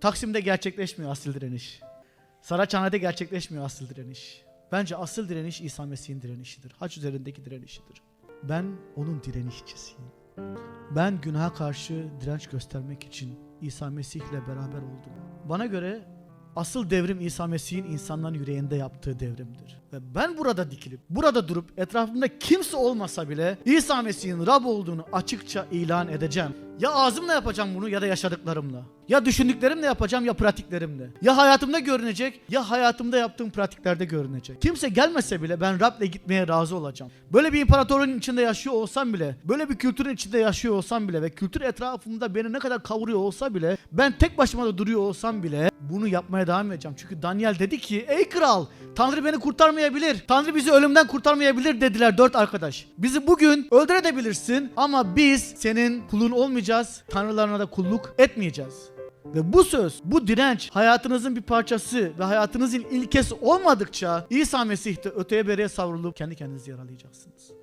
Taksim'de gerçekleşmiyor asıl direniş. Saraçhane'de gerçekleşmiyor asıl direniş. Bence asıl direniş İsa Mesih'in direnişidir. Haç üzerindeki direnişidir. Ben onun direnişçisiyim. Ben günaha karşı direnç göstermek için İsa Mesih'le beraber oldum. Bana göre asıl devrim İsa Mesih'in insanların yüreğinde yaptığı devrimdir. Ve ben burada dikilip, burada durup etrafımda kimse olmasa bile İsa Mesih'in Rab olduğunu açıkça ilan edeceğim. Ya ağzımla yapacağım bunu ya da yaşadıklarımla. Ya düşündüklerimle yapacağım ya pratiklerimle. Ya hayatımda görünecek ya hayatımda yaptığım pratiklerde görünecek. Kimse gelmese bile ben Rab'le gitmeye razı olacağım. Böyle bir imparatorluğun içinde yaşıyor olsam bile, böyle bir kültürün içinde yaşıyor olsam bile ve kültür etrafımda beni ne kadar kavuruyor olsa bile, ben tek başıma da duruyor olsam bile bunu yapmaya devam edeceğim. Çünkü Daniel dedi ki ey kral Tanrı beni kurtarmayabilir. Tanrı bizi ölümden kurtarmayabilir dediler dört arkadaş. Bizi bugün öldürebilirsin ama biz senin kulun olmayacağız. Tanrılarına da kulluk etmeyeceğiz. Ve bu söz, bu direnç hayatınızın bir parçası ve hayatınızın ilkesi olmadıkça İsa Mesih'te öteye beriye savrulup kendi kendinizi yaralayacaksınız.